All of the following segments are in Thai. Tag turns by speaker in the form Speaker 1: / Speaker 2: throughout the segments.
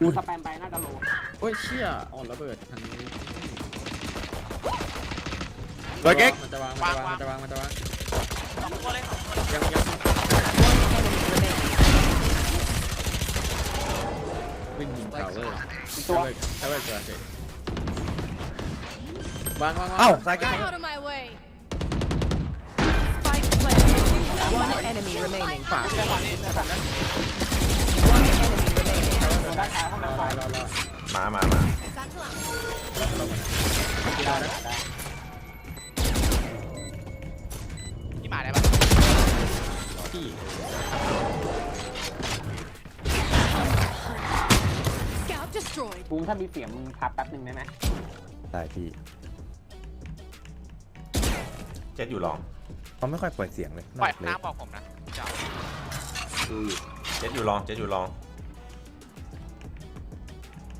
Speaker 1: กูสแปมไปน่าจะโล
Speaker 2: โอ้ยเชี่ยอ่อนระเบิดทางนี้
Speaker 3: ร้อยเก๊ก
Speaker 2: มันจะวางมันจะวางมันจะวางมันจะวาง
Speaker 4: สองตัวเลยสองตัวเลย
Speaker 2: ยังยัง
Speaker 5: One enemy remaining.
Speaker 2: วิ่งยิงเก่าเว้ย
Speaker 1: อีก
Speaker 2: เตั
Speaker 1: ว
Speaker 2: ว้ยเว้ยเกิดเสร็จวางวางวาง
Speaker 3: เอ้าซ้ายเก๊ก
Speaker 6: Out of my way.
Speaker 5: Spike planted. One enemy remaining.
Speaker 2: ฝา
Speaker 1: บูมถ้ามีเสียงมึงพับแป๊บนึงได้ไหม
Speaker 3: ได้พี่
Speaker 7: เจ็ดอยู่ลอง
Speaker 3: เขาไม่ค่อยเปิดเสียงเลย
Speaker 4: ปล่อย
Speaker 3: เลย
Speaker 4: น้ำบอกผมนะเจ้า
Speaker 2: ดูอยู่
Speaker 7: เจ็ดอยู่ลองเจ็ดอยู่ลอง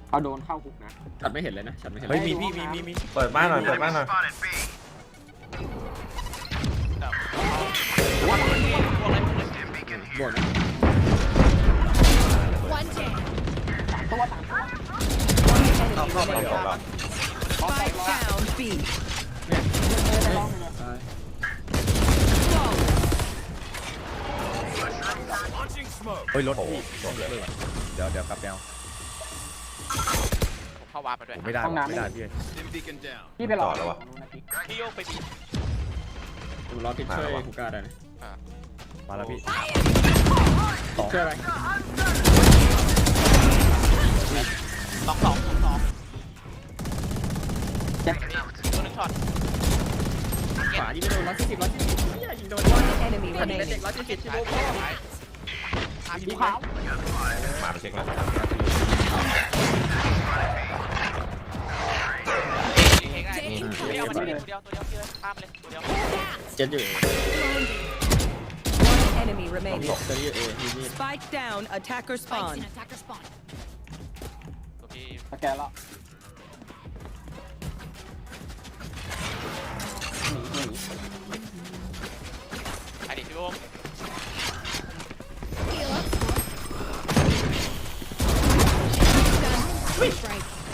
Speaker 1: เขาโดนเข้าคุกนะ
Speaker 2: ฉันไม่เห็นเลยนะฉันไม่เห็น
Speaker 3: เฮ้ย
Speaker 2: เลย
Speaker 3: มีพี่มีมีมี
Speaker 7: เปิดบ้านหน่อยเปิดบ้านหน่อย
Speaker 4: พวกเลยพวกเลย
Speaker 2: บวกนะ
Speaker 6: One jam.
Speaker 1: ตัวต่างตัว
Speaker 5: One enemy
Speaker 7: เข้าเข้าไป
Speaker 5: remaining.
Speaker 7: ของเรา
Speaker 5: Spike down B.
Speaker 2: ตาย
Speaker 3: เฮ้ยรถพี่เดี๋ยวเดี๋ยวกลับไปเอา
Speaker 4: ผมเข้าวาร์ปไปด้วย
Speaker 3: ผมไม่ได้ว่ะไม่ได้พี่
Speaker 1: พี่ไปรอ
Speaker 7: จอดแล้ววะ
Speaker 1: นู้นนะพี่
Speaker 4: พี่โยกไปบี
Speaker 2: ดูรอติดช่วยฮูก้าได้นะ
Speaker 3: มาแล้วพี่
Speaker 2: ช่วยไป
Speaker 4: สองสองสองสอง
Speaker 1: เจ็บ
Speaker 4: ตัวหนึ่งช็อต
Speaker 2: ขวายิงไม่โดนร้อยสี่สิบร้อยสี่สิบเฮียยิงโดน
Speaker 5: One enemy
Speaker 2: เด็ก
Speaker 5: remaining.
Speaker 2: ร้อยสี่สิบชิโร่
Speaker 1: บูขาว
Speaker 7: มาไปเช็คแล้ว
Speaker 4: เองไงตัวเดียวมันตัวเดียวตัวเดียวตัวเดียวพี่เลยข้ามเลยตัวเดียว
Speaker 2: เจ็ดอยู่
Speaker 5: One enemy
Speaker 2: เอ
Speaker 5: remaining.
Speaker 2: เจ็ดอยู่เอมีมีด
Speaker 5: Spike down. Attacker
Speaker 6: Spikes
Speaker 5: spawn.
Speaker 6: in attacker spawn.
Speaker 4: ตัวพี่
Speaker 1: สแกนแล้ว หนีหนี
Speaker 4: ไอเด็กพี่โยก
Speaker 6: Heal up.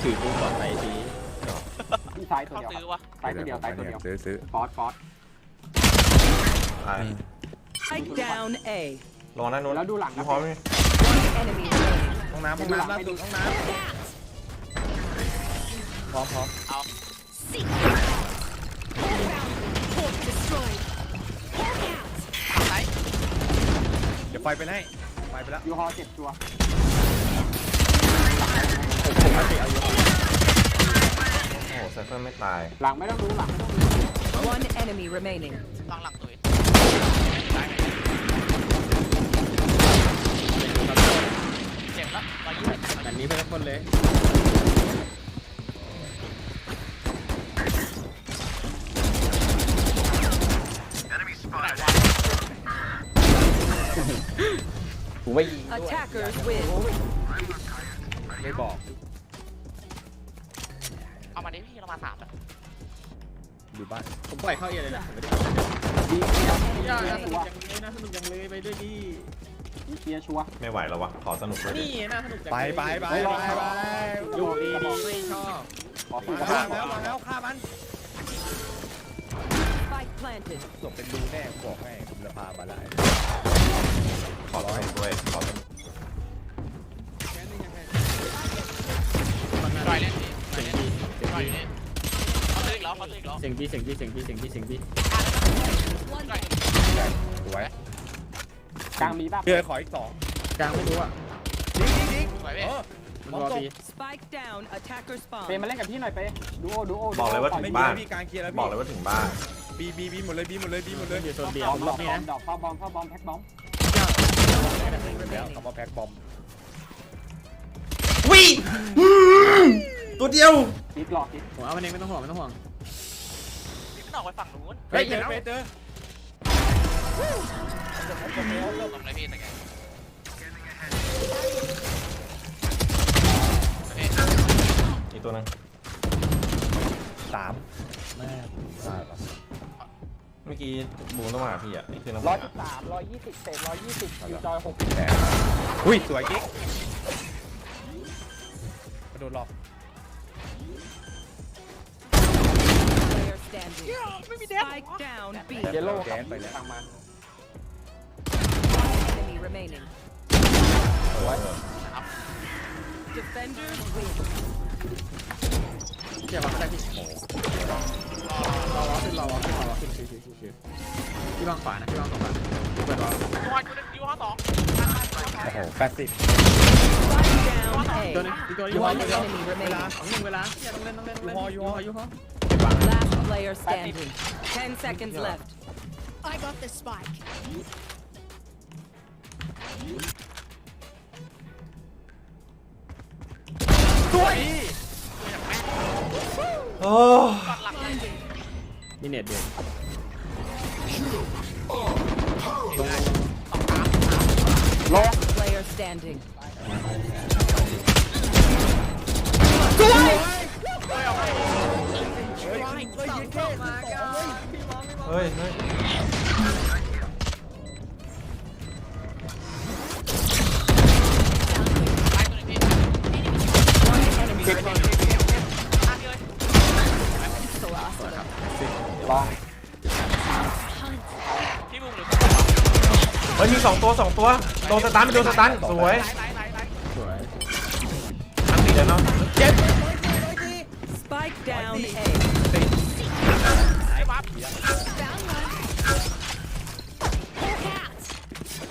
Speaker 2: ถือกูก่อนไปที
Speaker 1: ที่ซ้ายตัว
Speaker 4: เข้า
Speaker 1: เดียว
Speaker 4: ซื้อวะ
Speaker 1: ซ้ายตัวเดียวซ้ายตัวเดียว
Speaker 3: ซื้อซื้อ
Speaker 1: ฟอสฟอส
Speaker 7: ตาย
Speaker 5: Spike down A.
Speaker 7: รอด้านนู้น
Speaker 1: แล้วดูหลัง
Speaker 7: ดู
Speaker 1: นะ
Speaker 7: พร้อมไหม
Speaker 5: Enemy remaining.
Speaker 3: ห้องน้ำห้องน้ำล่าสุดห้องน้ำพร้อมพร้อม
Speaker 6: Seek.
Speaker 3: ยวไฟไปให้ไฟไปแล้ว
Speaker 1: ยูฮอเจ็บชัวร์
Speaker 7: โอ้โหไซเฟอร์ไม่ตาย
Speaker 1: หลังไม่ต้องรู้หลังไม่ต้องรู้
Speaker 5: One enemy remaining.
Speaker 4: หลังหลังตัวเจ็บแล้วร้อยยี่สิบ
Speaker 2: แบบนี้เพื่อนคนเลย
Speaker 4: ไหนวะ
Speaker 1: กูไม่ยิงด้วย
Speaker 5: Attackers win.
Speaker 3: ไม่บอก
Speaker 4: เอามาดิพี่เรามาสามแล้ว
Speaker 3: ดูบ้าน
Speaker 2: ผมปล่อยเข้าเอเลยนะผมไม่ได้
Speaker 1: ดีเชียร์
Speaker 2: ย่า
Speaker 1: เชีย
Speaker 2: น่า
Speaker 1: ร์
Speaker 2: ส
Speaker 1: ชั
Speaker 2: นุ
Speaker 1: ว
Speaker 2: ก
Speaker 1: ร์
Speaker 2: จังเลยน่าสนุกจังเลยไปด้วยดิ
Speaker 1: ดีเชียร์ชัวร์
Speaker 7: ไม่ไหวแล้ววะ ขอสนุกเลยดิ
Speaker 2: นี่น่าสนุกจัง
Speaker 3: ไปไปไปไปไป
Speaker 2: อยู่ดีดีไม่ชอบ
Speaker 1: ขอสู้
Speaker 3: มา
Speaker 1: กับ
Speaker 3: แล้วมาแล้วฆ่ามัน
Speaker 5: Spike planted.
Speaker 3: จบเป็นดูแน่กูบอกให้คุณพามาได้
Speaker 7: ขอสนุกด้วยขอสนุก
Speaker 4: รอยเล่นพี่
Speaker 2: เสียงดีเสียง
Speaker 4: รอย
Speaker 2: ดี
Speaker 4: อยู่นี่เขาซื้ออีกแล้วเขาซื้ออีกแล้ว
Speaker 2: เสียงดีเสียงดีเสียงดีเสียงดีเสียงดี
Speaker 6: One
Speaker 4: รอย
Speaker 6: jam.
Speaker 3: สวย
Speaker 1: กลางมีป่ะ
Speaker 3: เพื่อขออีกสอง
Speaker 2: กลางไม่รู้อะ
Speaker 3: ยิงยิงยิง
Speaker 4: สวย
Speaker 3: เอ
Speaker 4: พี่
Speaker 3: อ
Speaker 2: มันรอบี
Speaker 5: Spike down. Attacker
Speaker 1: เป
Speaker 5: spawn.
Speaker 1: มาเล่นกับพี่หน่อยเปดูโอดูโอ
Speaker 7: บอกเลยว่าถึ
Speaker 3: ไม่
Speaker 7: ง
Speaker 3: มี
Speaker 7: บ้าน
Speaker 3: พี่กลางเคลียร์แล้ว
Speaker 7: บอก
Speaker 3: พี่
Speaker 7: เลยว่าถึงบ้าน
Speaker 3: บีบีบีหมดเลยบีหมดเลยบีหมดเลย
Speaker 2: อยู่โซนเบีย
Speaker 1: ด
Speaker 2: ร์
Speaker 1: อก
Speaker 2: ผม
Speaker 1: ด
Speaker 2: ร
Speaker 1: อ
Speaker 2: อกบนี้
Speaker 1: บอ
Speaker 2: นะ
Speaker 1: มดอกเข้าบอมเข้าบอมแพ็คบอม
Speaker 3: แล้วคำว่าแพ็คบอม
Speaker 7: วิตัวเดียว
Speaker 1: คิดหลอกคิด
Speaker 2: ผมเอามันเองไม่ต้องห่วงไม่ต้องห่วง
Speaker 4: พี่ไม่ออกไปฝั่งนู้น
Speaker 3: เฮ้ยเจอเจอ
Speaker 4: ลงเลยพี่แต่แก
Speaker 7: อี
Speaker 3: มื่
Speaker 7: อกี้บูมต้องมาหาพี่อะนี่คือน้ำ
Speaker 1: ร้อย
Speaker 7: ห
Speaker 1: สิ
Speaker 7: นั
Speaker 1: บสามร้อยยี่สิบเศษร้อยยี่สิบคิวจอยหก
Speaker 3: แต่อุ้ยสวยกิ๊กโดนหลอก
Speaker 5: Player standing. Spike down B.
Speaker 1: เยลโล่
Speaker 3: แก๊สไปแล้ว
Speaker 1: กลางมา
Speaker 5: Enemy remaining. Defenders win.
Speaker 2: เดี๋ยววางได้พี่ รอวางขึ้นรอวางขึ้นรอวางขึ้นชิวชิวชิวชิวพี่วางขวานะพี่วางตรงขวาเปิดรอ
Speaker 4: ยูฮอยูยูฮอสอง
Speaker 3: โอ้โหแปดสิบ
Speaker 5: Spike down
Speaker 2: ตัวหนึง
Speaker 5: A.
Speaker 2: อีกตัวนึงยูฮอ
Speaker 5: One
Speaker 2: ตัวเดียว
Speaker 5: enemy
Speaker 2: เวลา
Speaker 5: remaining.
Speaker 2: ของหนึ่งเวลาอย่าต้องเล่นต้องเล่นต้องเล่น
Speaker 3: ยูฮอยูฮอ
Speaker 2: ยูฮอ
Speaker 5: Last player standing. Ten seconds left.
Speaker 6: I got the spike.
Speaker 7: โอ้
Speaker 6: Blinded.
Speaker 2: มีเน็ตเดียว
Speaker 5: Last player standing.
Speaker 7: เฮ้ยเฮ้ย
Speaker 1: อง
Speaker 7: ตัวสองตัวโดนสตันโดนสตันสวย
Speaker 2: สวย
Speaker 7: อันติเดี๋ยวเนาะเจ็บ
Speaker 5: Spike down A.
Speaker 4: ไอ้ปั๊บ
Speaker 6: Found one. Hawk out.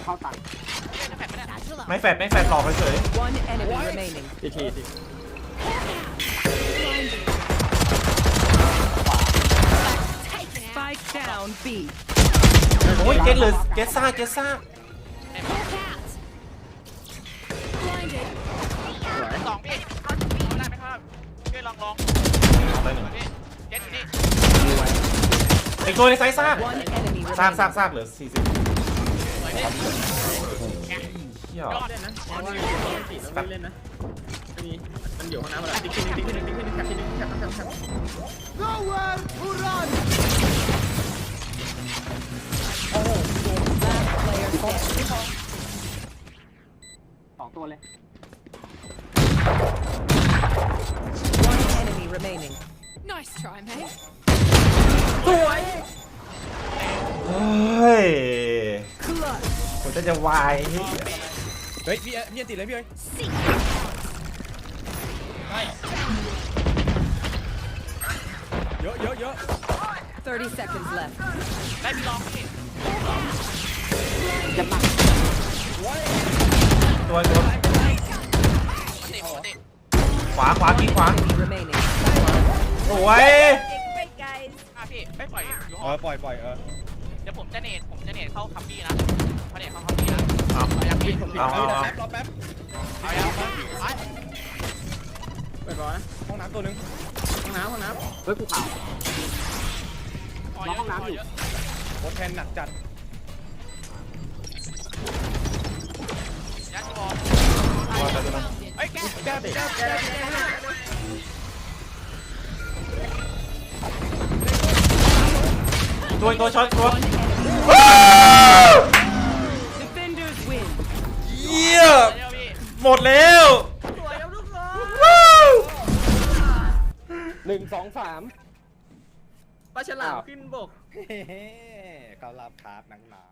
Speaker 1: เข้าตัง
Speaker 4: พี่จะแผลไม่
Speaker 7: แฟดไม่แฟดหลอกเฉย
Speaker 5: One enemy remaining.
Speaker 2: ทีทีที
Speaker 6: Blinded. Taken out.
Speaker 5: Spike down B.
Speaker 7: โอ้ยเก็ตเลยเก็ตซ่าเก็ตซ่า ไปหนึ่ง
Speaker 4: พี่เจ็ดอยู่นี่
Speaker 7: อีกตัวในไซส์ซาก
Speaker 5: One enemy
Speaker 7: ซากซาก
Speaker 5: remaining.
Speaker 7: ซากเหลือสี่สิบ
Speaker 4: สวยดิ
Speaker 7: เหี้ย
Speaker 2: ยอดเล่นนะเพราะว่าอยู่ตรงสี่ต้องเล่นนะไม่มีมันอยู่ห้องน้ำอะไรติ๊กขึ้นติ๊กขึ้นติ๊กขึ้นแคปที่นึงแคปแคปแคป
Speaker 5: Last player standing.
Speaker 1: สองตัวเลย
Speaker 5: One enemy remaining.
Speaker 6: Nice try, mate.
Speaker 7: เฮ้ยผมจะจะวายเหี้ย
Speaker 3: เฮ้ยพี่พี่ยันติดเลยพี่เอ้ย
Speaker 6: Seek.
Speaker 3: เยอะเยอะเยอะ
Speaker 5: 30 seconds left.
Speaker 4: ได้พี่ลองพี่
Speaker 1: จะมา
Speaker 7: ตัวตัว
Speaker 4: มันติดมันติด
Speaker 7: ขวาขวากินขวา
Speaker 5: Enemy remaining.
Speaker 7: สวย
Speaker 4: อะพี่ไม่ปล่อยยูฮ
Speaker 3: อ๋
Speaker 4: อ
Speaker 3: อปล่อยปล่อยเออ
Speaker 4: เดี๋ยวผมจะเนตผมจะเนตเข้าคัมบี้นะพอเนตเข้าคัมบี้นะ
Speaker 7: เอา
Speaker 4: เอายังพี่
Speaker 7: เอาเอาเอา
Speaker 3: แป๊บรอแป๊บ
Speaker 4: เอายังไป
Speaker 2: เปิดรอนะ
Speaker 3: ห้องน้ำตัวหนึง
Speaker 2: ห้องน้ำห้องน้
Speaker 1: เฮ้ยกูขาว
Speaker 4: พอเยอะพอเยอะ
Speaker 3: โคตรแทนหนักจัด
Speaker 4: ยัดบอล
Speaker 7: ตัวแต่ตัวนั้น
Speaker 4: เฮ้ยแกำ
Speaker 2: แก้ติดแก้ติด
Speaker 7: ตัวตัวช็อตตัว
Speaker 5: Defenders win.
Speaker 7: เยี่ย
Speaker 4: เดี๋ยวพี่
Speaker 7: หมดแล้ว
Speaker 1: หนึ่งสองสาม
Speaker 2: ปลาฉลามขึ้นบก
Speaker 3: เฮ้เขารับครับหนังหนา